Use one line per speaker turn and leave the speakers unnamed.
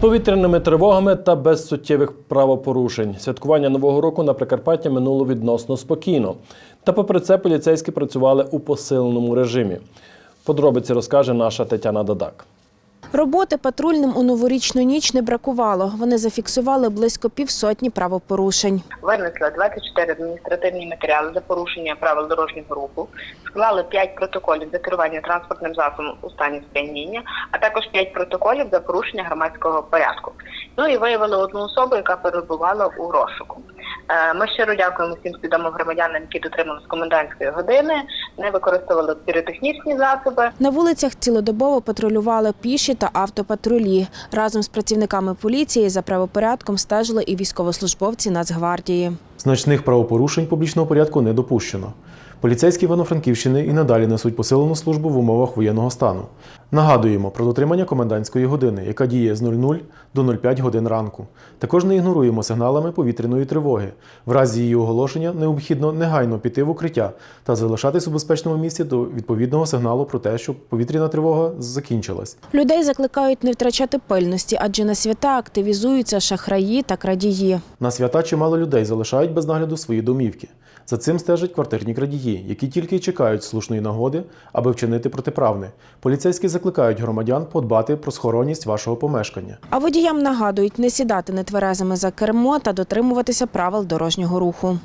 повітряними тривогами та без суттєвих правопорушень. Святкування нового року на Прикарпатті минуло відносно спокійно. Та попри це поліцейські працювали у посиленому режимі. Подробиці розкаже наша Тетяна Дадак.
Роботи патрульним у новорічну ніч не бракувало. Вони зафіксували близько півсотні правопорушень.
винесли 24 адміністративні матеріали за порушення правил дорожнього руху, склали 5 протоколів за керування транспортним засобом у стані сп'яніння, а також 5 протоколів за порушення громадського порядку. Ну і виявили одну особу, яка перебувала у розшуку. Е, Ми щиро дякуємо всім свідомим громадянам, які дотримались комендантської години, не використовували піротехнічні засоби.
На вулицях цілодобово патрулювали піші та автопатрулі. Разом з працівниками поліції за правопорядком стежили і військовослужбовці Нацгвардії.
Значних правопорушень публічного порядку не допущено. Поліцейські Івано-Франківщини і надалі несуть посилену службу в умовах воєнного стану. Нагадуємо про дотримання комендантської години, яка діє з 00 до 05 годин ранку. Також не ігноруємо сигналами повітряної тривоги. В разі її оголошення необхідно негайно піти в укриття та залишатись у безпечному місці до відповідного сигналу про те, що повітряна тривога закінчилась.
Людей закликають не втрачати пильності, адже на свята активізуються шахраї та крадії.
На свята чимало людей залишають без нагляду свої домівки. За цим стежать квартирні крадії, які тільки й чекають слушної нагоди, аби вчинити протиправне. Поліцейські закликають громадян подбати про схоронність вашого помешкання.
А водіям нагадують не сідати нетверезими за кермо та дотримуватися правил дорожнього руху.